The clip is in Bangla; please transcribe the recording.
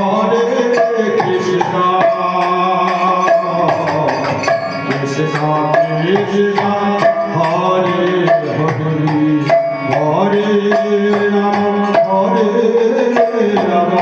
Hare Rama Hare Rama